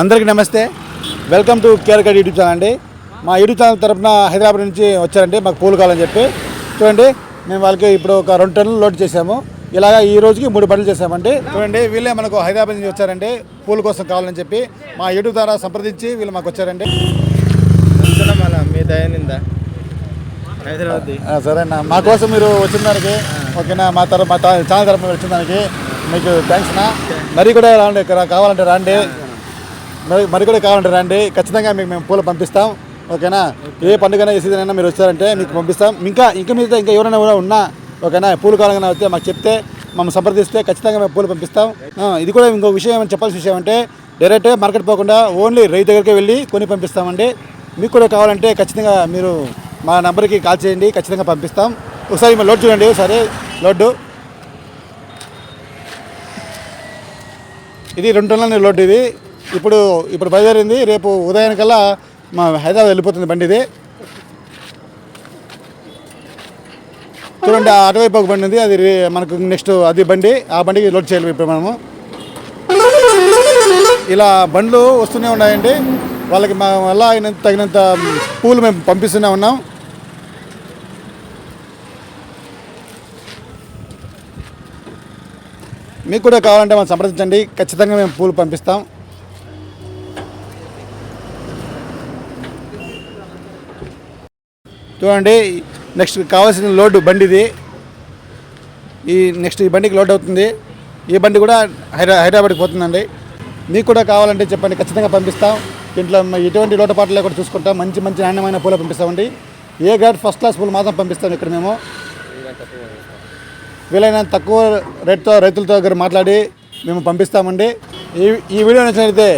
అందరికీ నమస్తే. Welcome to కేర్ గడ్ యూట్యూబ్ ఛానల్ అండి. మా యూట్యూబ్ ఛానల్ తరపున హైదరాబాద్ నుంచి వచ్చారండి మాకు పూలు కావాలని చెప్పి. చూడండి మేము వాళ్ళకి ఇప్పుడు ఒక రెండు టన్నులు లోడ్ చేసాము. ఇలాగా ఈ రోజుకి మూడు బండ్లు చేసామండి. చూడండి వీళ్ళే మనకు హైదరాబాద్ నుంచి వచ్చారండి పూల కోసం కావాలని చెప్పి. మా యూట్యూబ్ ద్వారా సంప్రదించి వీళ్ళు మాకు వచ్చారండి. మీ దయనిందా. హైదరాబాద్ సరేనా మా కోసం మీరు వచ్చిన దానికి ఓకేనా? మా తరఫు మా ఛానల్ తరఫున వచ్చిన దానికి మీకు థ్యాంక్స్ నా మరి కూడా రాండి ఇక్కడ కావాలంటే రండి. మరి మరి కూడా కావాలంటే రండి. ఖచ్చితంగా మీకు మేము పూలు పంపిస్తాం. ఓకేనా? ఏ పండుగ ఏ సీజన్ అయినా మీరు వచ్చారంటే మీకు పంపిస్తాం. ఇంకా ఇంకా మీద ఇంకా ఎవరైనా కూడా ఉన్నా ఓకేనా? పూలు కావాలన్నా వస్తే మాకు చెప్తే మమ్మల్ని సంప్రదిస్తే ఖచ్చితంగా మేము పూలు పంపిస్తాం. ఇది కూడా ఇంకో విషయం ఏమైనా చెప్పాల్సిన విషయం అంటే డైరెక్ట్ మార్కెట్ పోకుండా ఓన్లీ రైతు దగ్గరికి వెళ్ళి కొని పంపిస్తామండి. మీకు కూడా కావాలంటే ఖచ్చితంగా మీరు మా నెంబర్కి కాల్ చేయండి. ఖచ్చితంగా పంపిస్తాం. ఒకసారి మేము లోడ్ చూడండి. ఒకసారి లోడ్డు. ఇది రెండు టన్నుల లోడ్ ఇది. ఇప్పుడు ఇప్పుడు బయలుదేరింది. రేపు ఉదయానికల్లా మా హైదరాబాద్ వెళ్ళిపోతుంది బండి ఇది. చూడండి ఆ అటువైపు ఒక బండి ఉంది. అది మనకు నెక్స్ట్ అది బండి. ఆ బండికి లోడ్ చేయాలి ఇప్పుడు మనము. ఇలా బండ్లు వస్తూనే ఉన్నాయండి. వాళ్ళకి మా వల్ల అయినంత తగినంత పూలు మేము పంపిస్తూనే ఉన్నాం. మీకు కూడా కావాలంటే మనం సంప్రదించండి. ఖచ్చితంగా మేము పూలు పంపిస్తాం. చూడండి. నెక్స్ట్ కావాల్సిన లోడ్ బండిది. ఈ నెక్స్ట్ ఈ బండికి లోడ్ అవుతుంది. ఈ బండి కూడా హైదరా హైదరాబాద్కి పోతుందండి. మీకు కూడా కావాలంటే చెప్పండి. ఖచ్చితంగా పంపిస్తాం. దీంట్లో ఎటువంటి లోటుపాట్లు లేకుండా చూసుకుంటాం. మంచి మంచి నాణ్యమైన పూలు పంపిస్తామండి. ఏ గ్రేడ్ ఫస్ట్ క్లాస్ పూలు మాత్రం పంపిస్తాం ఇక్కడ మేము. వీలైనంత తక్కువ రేట్తో రైతులతో దగ్గర మాట్లాడి మేము పంపిస్తామండి. ఈ ఈ వీడియో నచ్చినట్లయితే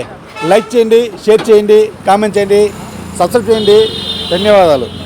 లైక్ చేయండి షేర్ చేయండి కామెంట్ చేయండి సబ్స్క్రైబ్ చేయండి. ధన్యవాదాలు.